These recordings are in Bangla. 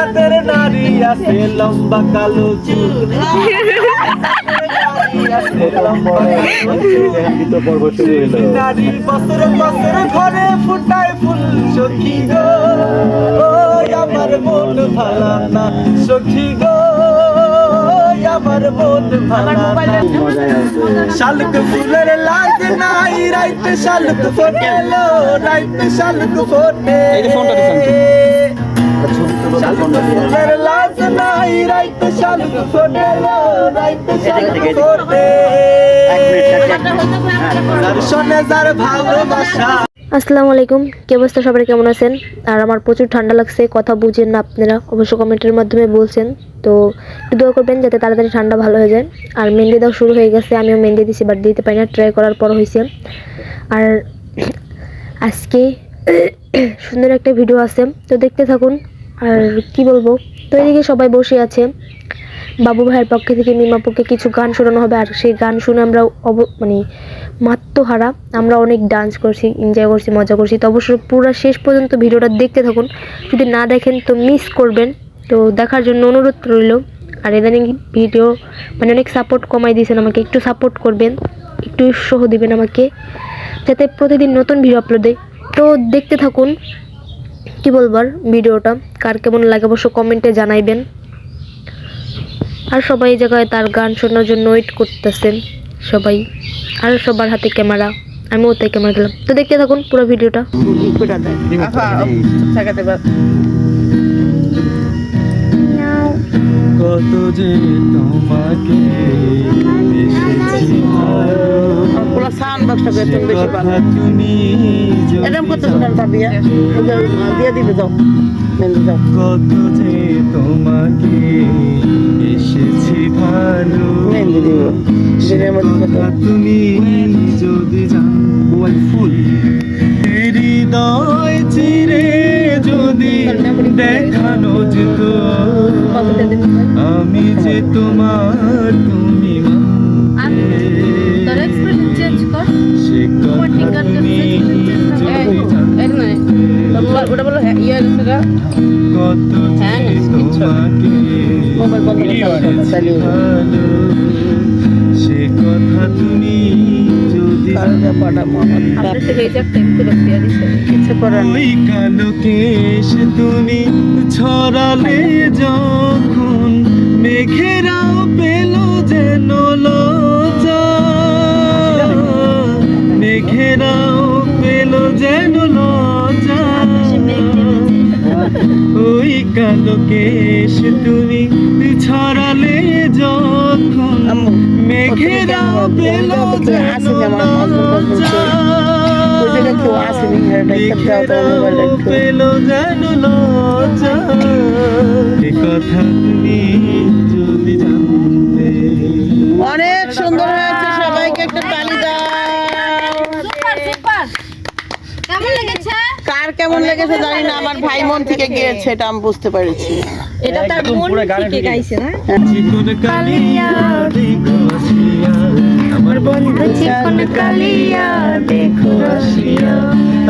জাতের নারী আছে লম্বা কালো চুল। আছে লম্বা কালো চুল। গীত পর্ব শুরু হলো নারী বছর বছর ঘরে ফুটায় ফুল সখী গো। আমার মন ভালা না সখী গো। আমার মন ভালা শালুক ফুলের লাজ নাই রাইতে শালুক ফোটেলো রাইতে শালুক ফোটে। এই ফোনটা দিছেন তো। লাজ নাই রাইতে শালুক ফোটেলো রাইতে শালুক ফোটে। যার যার ভালোবাসা। আসসালামু আলাইকুম কি অবস্থা? সবাই কেমন আছেন? আর আমার প্রচুর ঠান্ডা লাগছে কথা বুঝেন না আপনারা। অবশ্য কমেন্টের মাধ্যমে বলছেন তো একটু দোয়া করবেন যাতে তাড়াতাড়ি ঠান্ডা ভালো হয়ে যায়। আর মেহেন্দি দেওয়া শুরু হয়ে গেছে আমিও মেহেন্দি দিছি বাট দিতে পারি না ট্রাই করার পর হয়েছে আর আজকে সুন্দর একটা ভিডিও আছে তো দেখতে থাকুন। আর কি বলব? তো এদিকে সবাই বসে আছে। বাবু ভাইয়ের পক্ষে থেকে মিমাপুকে কিছু গান শোনানো হবে, আর সেই গান শুনে আমরা অব মানে মাত্মহারা আমরা অনেক ডান্স করছি এনজয় করছি, মজা করছি। তো অবশ্য পুরো শেষ পর্যন্ত ভিডিওটা দেখতে থাকুন। যদি না দেখেন তো মিস করবেন। তো দেখার জন্য অনুরোধ রইল। আর ইদানিং ভিডিও মানে অনেক সাপোর্ট কমাই দিয়েছেন আমাকে। একটু সাপোর্ট করবেন, একটু উৎসাহ দিবেন আমাকে। যাতে প্রতিদিন নতুন ভিডিও আপলোড দেয় তো দেখতে থাকুন। কি বলবার ভিডিওটা? কার কেমন লাগে অবশ্য কমেন্টে জানাইবেন। আর সবাই এই জায়গায় তার গান শোনার জন্য ওয়েট করতেছেন সবাই। আর সবার হাতে ক্যামেরা আমিও তাই ক্যামেরা দিলাম। তো দেখতে থাকুন পুরো ভিডিওটা। কত যে তোমাকে বেশি তুমি এরকম হ্যাঁ? যে, আহ, দিয়ে দিবে যাও। কত যে তোমাকে এসেছি ভালো। মেহেন্দি দিব সে দিনের মধ্যে কথা তুমি যদি জান। ফুল। হৃদয় চিরে যদি দেখানো যেত। আমি যে তোমার তুমি সে কথা তুমি যদি জানতে ওটা বলো হ্যাঁ, ইয়ে সেটা হ্যাঁ, মোবাইল বন্ধ সে কথা তুমি যদি পাঠাবো আমার কিছু করার নেই। ওই কালো কেশ তুমি ছড়ালে যখন মেঘেরাও মেঘেরাও পেল যেন লজ্জা। ওই কালো কেশ তুমি ছড়ালে যখন মেঘেরাও পেল যেন একটু। পেল যেন লজ্জা। কথা তুমি যদি জানতে অনেক সুন্দর হয়েছে সবাইকে একটা তালি দাও কেমন লেগেছে কার কেমন লেগেছে জানি না আমার ভাই মন থেকে গিয়েছে এটা আমি বুঝতে পেরেছি। এটা তার মন থেকে গাইছে না? চিকন কালিয়া দেখো আসিয়া আমার বন্ধু চিকন কালিয়া দেখো আসিয়া।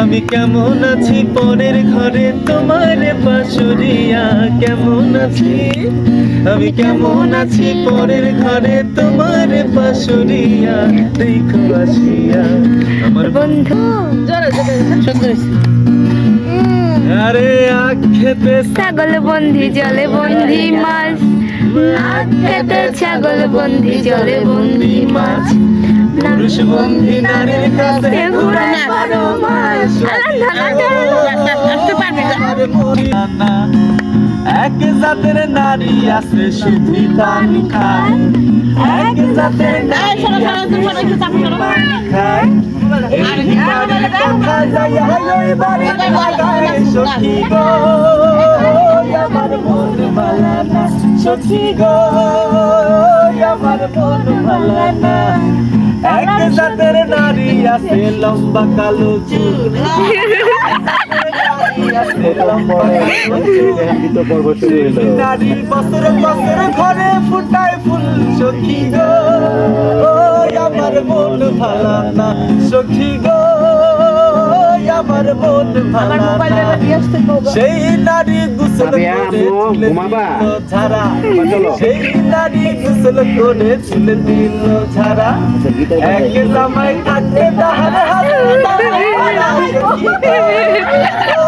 আমি কেমন আছি পরের ঘরে তোমার পাশুরিয়া কেমন আছি? আমি কেমন আছি পরের ঘরে তোমার পাশুরিয়া দেখো আসিয়া। আমার বন্ধু জোরে সুন্দর হয়েছে। আরে আখেতে ছাগল বন্ধি জলে বন্ধি মাছ। খেতে ছাগল বন্ধি জলে বন্ধি মাছ। পুরুষ বন্ধি নারীর কাছে ঘুরে আলাদা পারবি জাতের নারী আছে শুধু পান খায় এক জাতের নারী। খায় আমার মন ভালা না গো আমার মন ভালা না এক জাতের নারী আছে লম্বা কালো চুল। কালো চুল গীত পর্ব শুরু হলো নারী বছর বছর ঘরে ফুটায় ফুল সখী গো। আমার মন ভালা না সখী গো। আমার মন ভালা সেই নারী গুসল করে চলো। সেই নারী গুসল করে তুলে দিল ঝাড়া এক জামাই থাকতে তাহার হাতে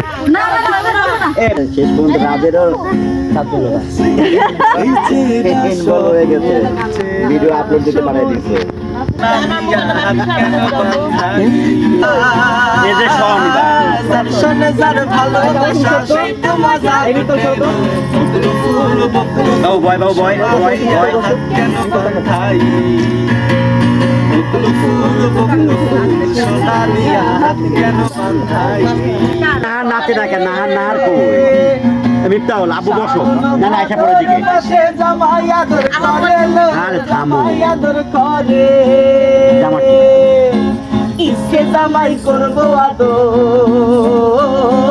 শেষ পর্যন্ত রাজেরও হয়ে গেছে ভিডিও আপলোড দিতে নাতে ডাকে না নাহার মিফতাউল আবু বসো না না এসে জামাই করব আদর।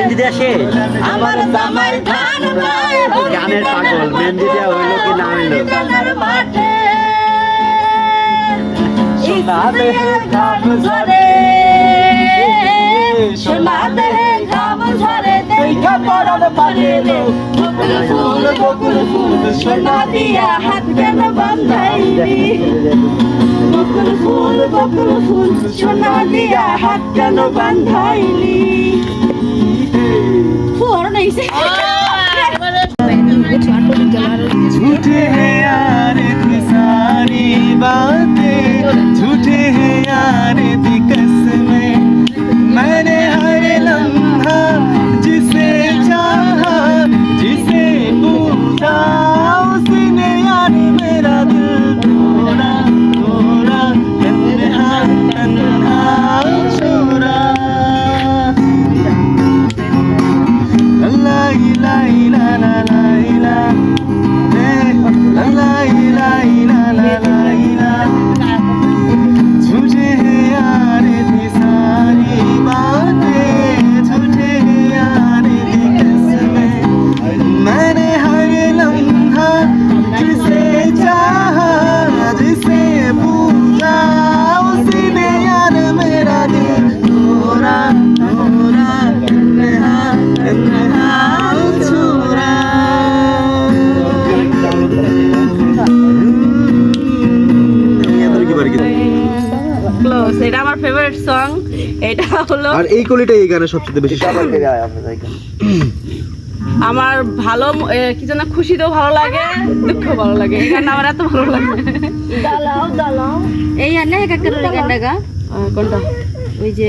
মেহেন্দি দেয়া শেষ। আমার জামাই ধান গানের পাগল মেহেন্দি দেয়া হইল কি না হইল? মাঠে। ঘাম ঝরে। সোনা দেহে ঘাম ঝরে। দেখা পড়ার পারে বকুল ফুল বকুল ফুল সোনা দিয়া হাত কেন বান্ধাইলি বকুল ফুল বকুল ফুল। সোনা দিয়া হাত কেন বান্ধাইলি horn ऐसे झूठे हैं यार सारी बातें झूठे हैं यार दिक्कत ফেভারিট সং এটা হলো আর এই কলিটা এই গানে সবচেয়ে বেশি আমার ভালো কি যেন খুশিতেও ভালো লাগে দুঃখ ভালো লাগে এই গানটা আমার এত ভালো লাগে দালাও দালাও এই গানটা এক একটা গানটা গা কোনটা ওই যে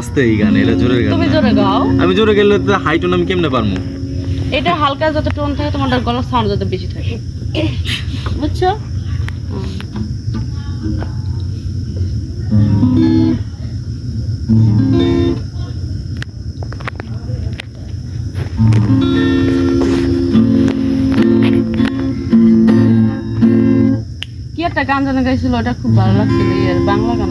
আস্তে এই গান এটা জোরে গান তুমি জোরে গাও? আমি জোরে গেলে তো হাইটন আমি কেমনে পারব এটা হালকা যত টোন থাকে তোমার গলার সাউন্ড যত বেশি থাকে। বুঝছ? কি একটা গান জানা গাইছিল ওটা খুব ভালো লাগছিল ইয়ার বাংলা গান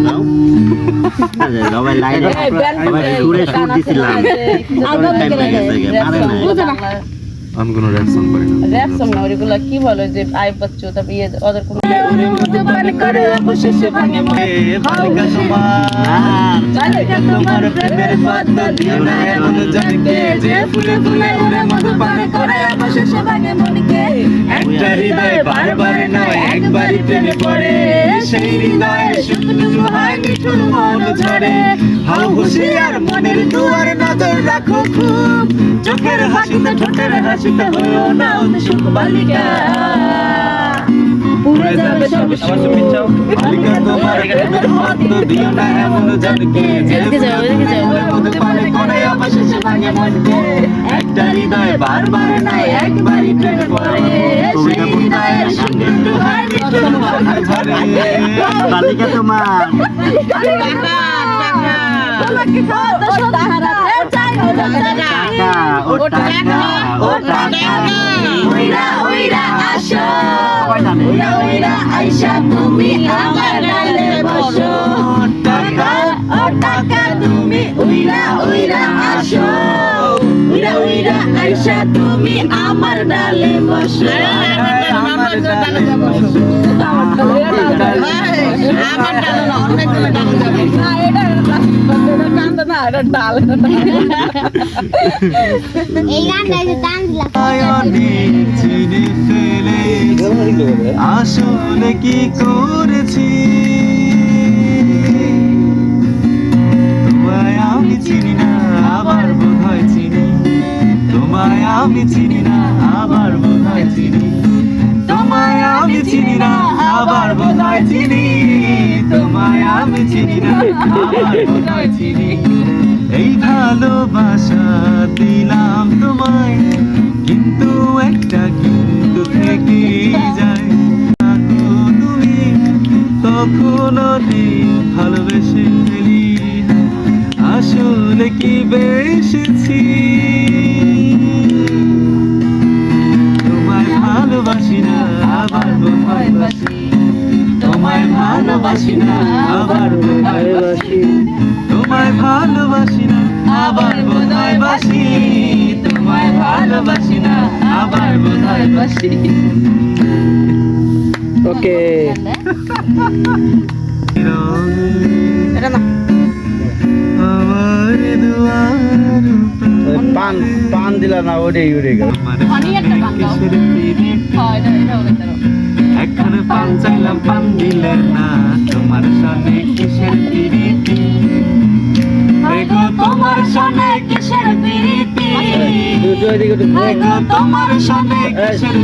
সবাই লাইনে সুরে সুর দিছিলাম টাইম হয়ে গেছে পারে নাই। আমি কোনো র্যাপ সং পারি না। র‍্যাপ সং না ওইগুলো কি বলে যে আই বাচ্চু তারপর ইয়ে ওদের কোনো অবশেষে ভাঙে মনে বালিকা তোমার। তোমার প্রেমের পাতা দিও না এমন জানিতে যে ফুলে ফুলে পান করে অবশেষে ভাঙে মনকে একটা হৃদয় বারবার নয় একবারই প্রেমে পড়ে। সেই হৃদয়ে শুধু হয় মিঠুর মন ঝরে। হাও হুশিয়ার মনের দুয়ার নজর রাখো খুব। চোখের হাসিতে ঠোঁটের হাসিতে হয়েও না সুখ বালিকা। পুরে যাবে সব বালিকা তোমার প্রেমের মতো দিও না এমন জানকে যে ফুলে মধু পানে করে অবশেষে ভাঙে মনকে। একটা হৃদয় বারবার নয় একবারই প্রেমে পড়ে সেই হৃদয়ের সঙ্গে একটু মিঠুর ঝরে তোমার। টাকা ও টাকা ও টাকা উইরা উইরা আসো উইরা উইরা আইসা তুমি আমার ডালে বসো টাকা ও টাকা তুমি উইরা উইরা, আসো। উইরা উইরা আইসা তুমি আমার ডালে বসো। আমার ডালে আমার ডালে না অনেক ডালে যাবে এই গানটা একটু টান অনেক চিনি ফেলে আসলে কি করেছি? তোমায় আমি চিনি না, আবার বোধ হয় চিনি। তোমায় আমি চিনি না, আবার বোধ হয় চিনি। তোমায় আমি চিনি না, আবার বোধ চিনি। এই ভালোবাসা দিলাম তোমায়, কিন্তু একটা কিন্তু থেকে যায়। তুমি তখনও ভালোবেসে ফেলি। আসলে কি বেসেছি? ভালোবাসি না আবার বোধহয় বাসি তোমায় ভালোবাসি না আবার বোধহয় বাসি। তোমায় ভালোবাসি না আবার বোধহয় বাসি। ওকে। এটা না আমার দুয়ার পান পান দিলা না ওটাই উড়ে গেল একখানে পান চাইলাম, পান দিলে না তোমার সনে কিসের প্রীতি তোমার সনে কিসের প্রীতি তোমার সামনে কিসের।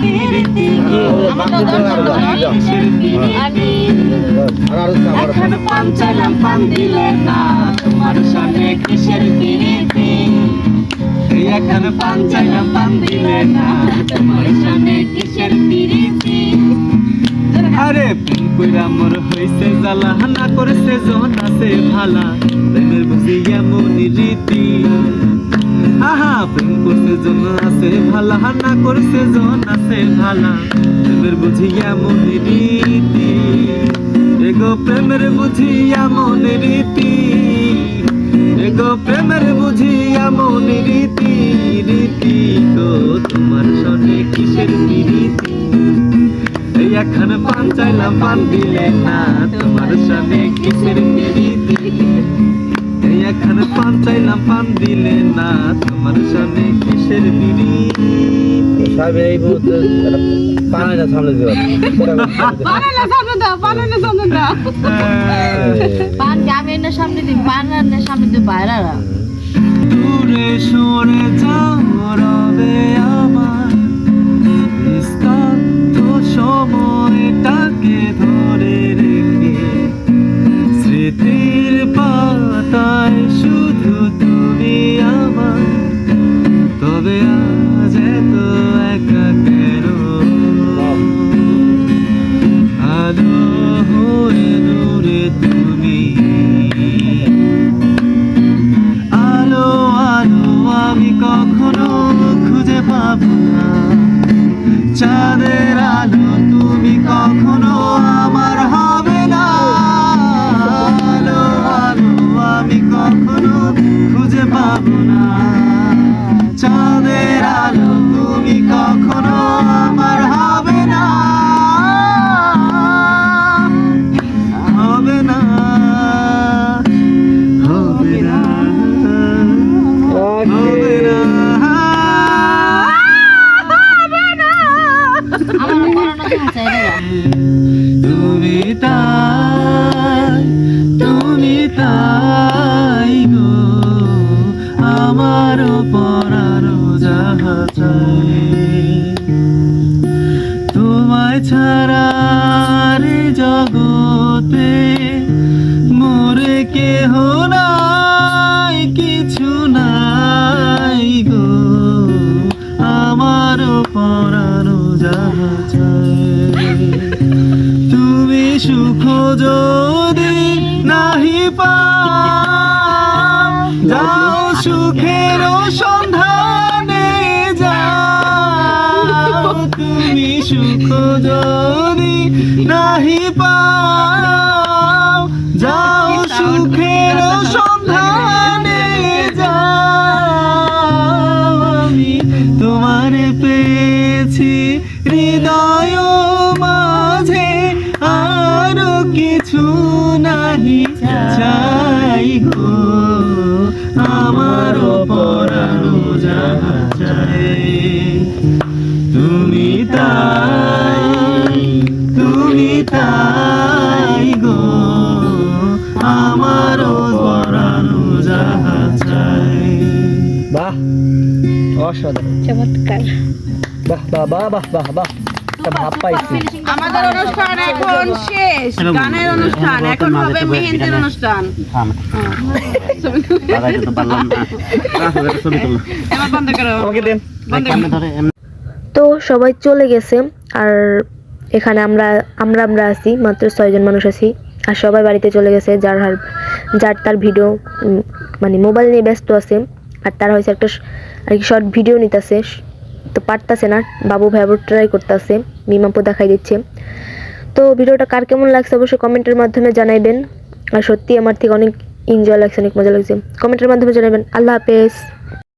প্রীতি। এখন পান চাইলাম, পান দিলে না তোমার সামনে কিসের প্রীতি এখন পান চাইলাম, পান দিলে না। তোমার সামনে কিসের প্রীতি আরে, প্রেম কইরা মোর হইছে জ্বালা, না করেছে জন আছে ভালা। প্রেমের বুঝি এমন রীতি। আহা, প্রেম করছে জন আছে ভালা, না করছে জন আছে ভালা। প্রেমের বুঝি এমন রীতি। এগো প্রেমের বুঝি এমন রীতি। এগো প্রেমের বুঝি এমন রীতি রীতি গো, তোমার সনে কিসের রীতি এখন পান চাইলাম পান দিলে না, তোমার সামনে কিসের রীতি এখন পান চাইলাম পান দিলে না, তোমার সামনে কিসের প্রীতি? সাহেব এই মুহূর্তে একটা পানাইটা সামনে দিও বানালে সামনে দাও বানালে সামনে দাও। পান আমি না সামনে দিই? পান না সামনে দিই বাইরারা দূরে সরে যাও রবে আমার। নিস্তব্ধ সময়টাকে মোরে হৃদয় মাঝে আরও কিছু নাহি চাই গো। আমারও পরানো যাহা চাই। তুমি তাই তুমি তাই গো। আমারও পরানো যাহা চাই। বাহ অসাধারণ। চমৎকার। বাহ বাহ বাহ বাহ বাহ বাহ। ভাব পাইছি আমাদের অনুষ্ঠান এখন শেষ গানের অনুষ্ঠান এখন হবে মেহেন্দির অনুষ্ঠান। তো সবাই চলে গেছে আর এখানে আমরা আমরা আমরা আছি মাত্র ছয়জন মানুষ আছি আর সবাই বাড়িতে চলে গেছে যার হার যার তার ভিডিও উম, মানে মোবাইল নিয়ে ব্যস্ত আছে আর তার হয়েছে একটা আর কি শর্ট ভিডিও নিতেছে তো পারতাছে না। বাবু ভাইবো ট্রাই করতেছে মিমাপু দেখাই দিচ্ছে। তো ভিডিওটা কার কেমন লাগছে অবশ্যই কমেন্টের মাধ্যমে জানাইবেন। আর সত্যি আমার থেকে অনেক এনজয় লাগছে, অনেক মজা লাগছে। কমেন্টের মাধ্যমে জানাবেন আল্লাহ হাফেজ।